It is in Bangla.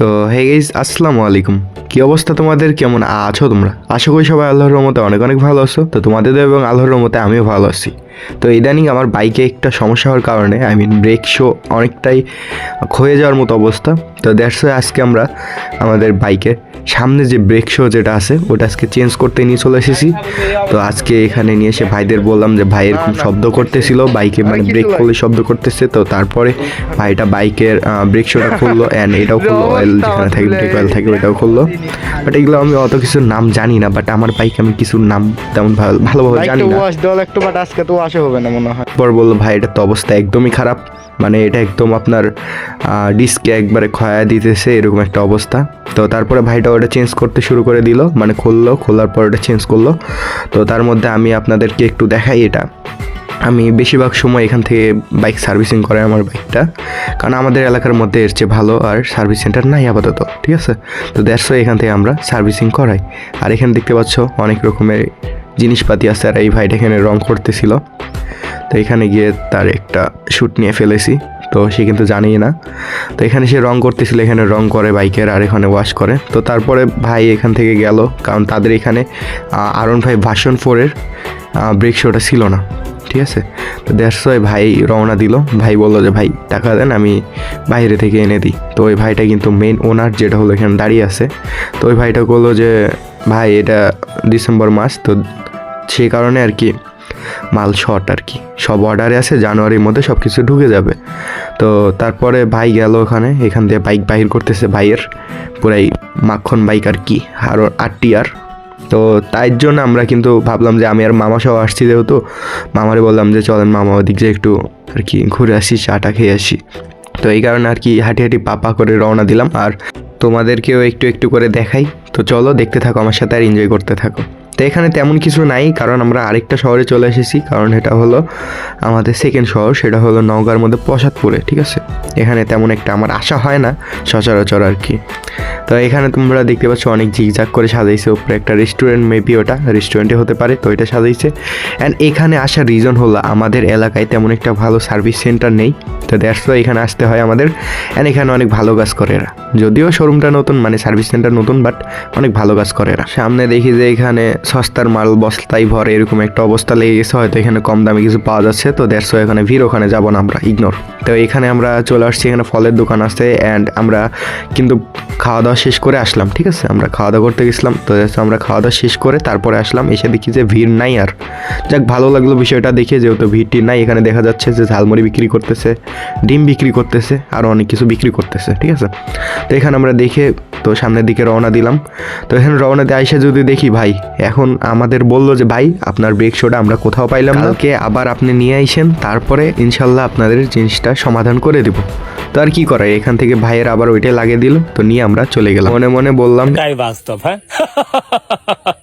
তো হে গাইজ আসসালামু আলাইকুম। কি অবস্থা তোমাদের? কেমন আছো তোমরা? আশা করি সবাই আল্লাহর রহমতে অনেক অনেক ভালো আছো। তো তোমাদের এবং আল্লাহর রহমতে আমিও ভালো আছি। তো ইদানিং আমার বাইকে একটা সমস্যা হওয়ার কারণে আই মিন ব্রেক শো অনেকটাই ক্ষয়ে যাওয়ার মতো অবস্থা। তো দ্যাটস আজকে আমরা আমাদের বাইকের সামনে যে ব্রেক শো যেটা আছে ওটা আজকে চেঞ্জ করতে নিয়ে চলে এসেছি। তো আজকে এখানে নিয়ে এসে ভাইদের বললাম যে ভাইয়ের খুব শব্দ করতেছিল বাইকে মানে ব্রেক করলে শব্দ করতেছে। তো তারপরে ভাইটা বাইকের ব্রেক শোটা খুললো অ্যান্ড এটাও খুললো অয়েল যেখানে থাকে ব্রেক অয়েল থাকে ওটাও খুললো। বাট এগুলো আমি অত কিছু নাম জানি না বাট আমার বাইক আমি কিছু নাম তেমন ভালোভাবে জানি না। ওয়াশ দেওয়া লাগতো বাট আজকে তো ওয়াশে হবে না মনে হয়। পর বলল ভাই এটার তো অবস্থা একদমই খারাপ। মানে এটা একদম আপনার ডিস্কে একবারে ক্ষয়া দিতেছে এরকম একটা অবস্থা। তো তারপরে ভাইটা ওটা চেঞ্জ করতে শুরু করে দিল মানে খুললো খোলার পর ওটা চেঞ্জ করল। তো তার মধ্যে আমি আপনাদেরকে একটু দেখাই এটা। আমি বেশিরভাগ সময় এখান থেকে বাইক সার্ভিসিং করে আমার বাইকটা কারণ আমাদের এলাকার মধ্যে এর চেয়ে ভালো আর সার্ভিস সেন্টার নাই আপাতত, ঠিক আছে? তো দেড়শো এখান থেকে আমরা সার্ভিসিং করাই। আর এখানে দেখতে পাচ্ছ অনেক রকমের জিনিসপাতি আছে আর এই ভাইটা এখানে রং করতেছিল। তো এখানে গিয়ে তার একটা শ্যুট নিয়ে ফেলেছি, তো সে কিন্তু জানেই না। তো এখানে সে রং করতেছিল, এখানে রং করে বাইকের আর এখানে ওয়াশ করে। তো তারপরে ভাই এখান থেকে গেল, কারণ তাদের এখানে আরন ভাই ভাষণ ফোরের ব্রেক শোটা ছিল না। ঠিক আছে? তো দেড়শো ভাই রওনা দিল। ভাই বলল যে, ভাই, টাকা দেন, আমি বাইরে থেকে এনে দিই। তো ওই ভাইটা কিন্তু মেন ওনার যেটা হলো এখানে দাঁড়িয়ে আছে। তো ওই ভাইটা বলল যে, ভাই, এটা ডিসেম্বর মাস, তো সেই কারণে আর কি মাল শর্ট আর কি। সব অর্ডারে আছে, জানুয়ারির মধ্যে সব কিছু ঢুকে যাবে। তো তারপরে ভাই গেল ওখানে, এখান দিয়ে বাইক বাহির করতেছে ভাইয়ের। পুরাই মাখন বাইক আর কি, আর আটটি আর। তো তাই জন্য আমরা কিন্তু ভাবলাম যে আমি আর মামা সহ আসছি যেহেতু। মামারে বললাম যে চলেন মামা ওদিক যে একটু আর কি ঘুরে আসি চাটা খেয়ে আসি। তো এই কারণে আর কি হাঁটি হাঁটি পাপা করে রওনা দিলাম। আর তোমাদেরকেও একটু একটু করে দেখাই। তো চলো দেখতে থাকো, আমার সাথে আর এনজয় করতে থাকো। তো এখানে তেমন কিছু নাই, কারণ আমরা আরেকটা শহরে চলে এসেছি। কারণ এটা হলো আমাদের সেকেন্ড শহর, সেটা হলো নওগাঁর মধ্যে প্রসাদপুরে, ঠিক আছে? এখানে তেমন একটা আমার আশা হয় না, সচরাচর আর কি। তো এখানে তোমরা দেখতে পাচ্ছ অনেক ঝিকঝাক করে সাজাইছে, উপরে একটা রেস্টুরেন্ট মেবি ওটা রেস্টুরেন্টে হতে পারে, তো এটা সাজাইছে। অ্যান্ড এখানে আসার রিজন হলো আমাদের এলাকায় তেমন একটা ভালো সার্ভিস সেন্টার নেই। তো দ্যাটস ওয়াই এখানে আসতে হয় আমাদের। অ্যান্ড এখানে অনেক ভালো কাজ করে এরা। যদিও শোরুমটা নতুন মানে সার্ভিস সেন্টার নতুন বাট অনেক ভালো কাজ করে এরা। সামনে দেখি যে এখানে সস্তার মাল বস্তায় ভরে এরকম একটা অবস্থা লেগে গেছে, হয়তো এখানে কম দামে কিছু পাওয়া যাচ্ছে, তো দ্যাটস ওয়াই এখানে ভিড়, ওখানে যাব না আমরা ইগনোর তো এখানে আমরা চলে আসছি, এখানে ফলের দোকান আছে অ্যান্ড আমরা কিন্তু খাওয়া দাওয়া শেষ করে আসলাম, ঠিক আছে? আমরা খাওয়া দাওয়া করতে গেছিলাম, তো আমরা খাওয়া দাওয়া শেষ করে তারপরে আসলাম, এসে দেখি যে ভিড় নাই আর। যাক, ভালো লাগল বিষয়টা দেখে, যেহেতু ভিড়টি নাই, এখানে দেখা যাচ্ছে যে ঝালমুড়ি বিক্রি করতেছে। ডিম বিক্রি করতেছে আর অনেক কিছু বিক্রি করতেছে ঠিক আছে? তো এখানে আমরা দেখে তো সামনের দিকে রওনা দিলাম। তো এখানে রওনা দিয়ে আইসা যদি দেখি ভাই এখন আমাদের বলল যে ভাই আপনার ব্রেক শোটা আমরা কোথাও পাইলাম না। কালকে আবার আপনি নিয়ে আইসেন তারপরে ইনশাল্লাহ আপনাদের জিনিসটা সমাধান করে দিব। তো আর কি করার? এখান থেকে ভাইয়ের আবার ওইটাই লাগিয়ে দিল তো নিয়ে আমরা চলে গেলাম। মনে মনে বললাম বাস্তব হ্যাঁ?